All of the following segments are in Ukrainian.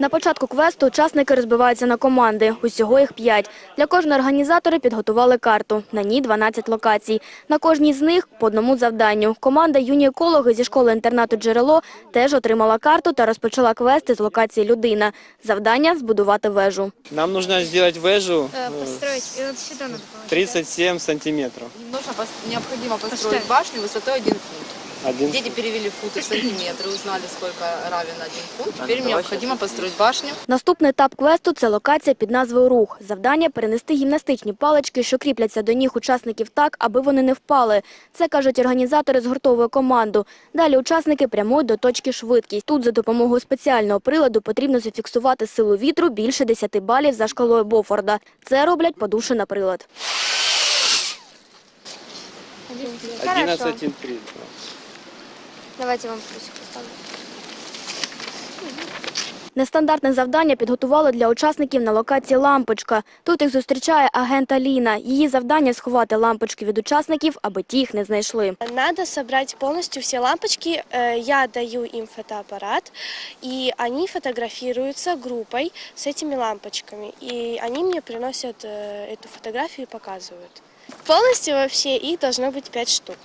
На початку квесту учасники розбиваються на команди. Усього їх п'ять. Для кожної організатори підготували карту. На ній 12 локацій. На кожній з них по одному завданню. Команда юні екологи зі школи-інтернату «Джерело» теж отримала карту та розпочала квести з локації «Людина». Завдання – збудувати вежу. Нам нужно сделать вежу Э, э, построить. И вот сюда надо положить. 37 сантиметров. Нужно пос- необходимо построить Поставь. башню высотой 1 фунт. Один. Дети перевели футы в сантиметры, узнали, сколько равен 1 фунт. Теперь им необходимо построить башню. Наступний етап квесту – це локація під назвою «Рух». Завдання – перенести гімнастичні палички, що кріпляться до ніг учасників так, аби вони не впали. Це, кажуть організатори, з згуртовує команду. Далі учасники прямують до точки швидкість. Тут за допомогою спеціального приладу потрібно зафіксувати силу вітру більше 10 балів за шкалою Бофорда. Це роблять подувши на прилад. 11,3. Давайте я вам плюсик поставлю. Нестандартне завдання підготували для учасників на локації «Лампочка». Тут їх зустрічає агент Аліна. Її завдання – сховати лампочки від учасників, аби ті їх не знайшли. Надо собрать полностью все лампочки. Э, Я даю им фотоаппарат, и они фотографируются группой с этими лампочками. И они мне приносят э, эту фотографию и показывают. Полностью вообще их должно быть 5 штук.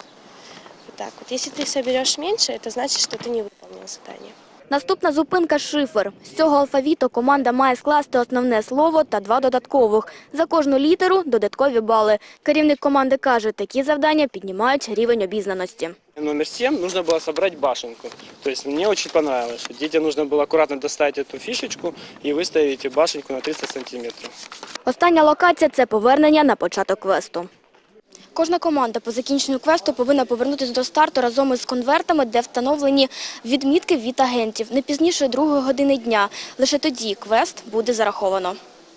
Вот так вот. Если ты соберешь меньше, это значит, что ты не выполнил задание. Наступна зупинка – шифр. З цього алфавіту команда має скласти основне слово та два додаткових. За кожну літеру – додаткові бали. Керівник команди каже, такі завдання піднімають рівень обізнаності. Номер 7 нужно было собрать башенку. То есть мне очень понравилось, что детям нужно было аккуратно достать эту фишечку и выставить башенку на 30 сантиметров. Остання локація – це повернення на початок квесту. Кожна команда по закінченню квесту повинна повернутися до старту разом із конвертами, де встановлені відмітки від агентів. Не пізніше другої години дня. Лише тоді квест буде зараховано.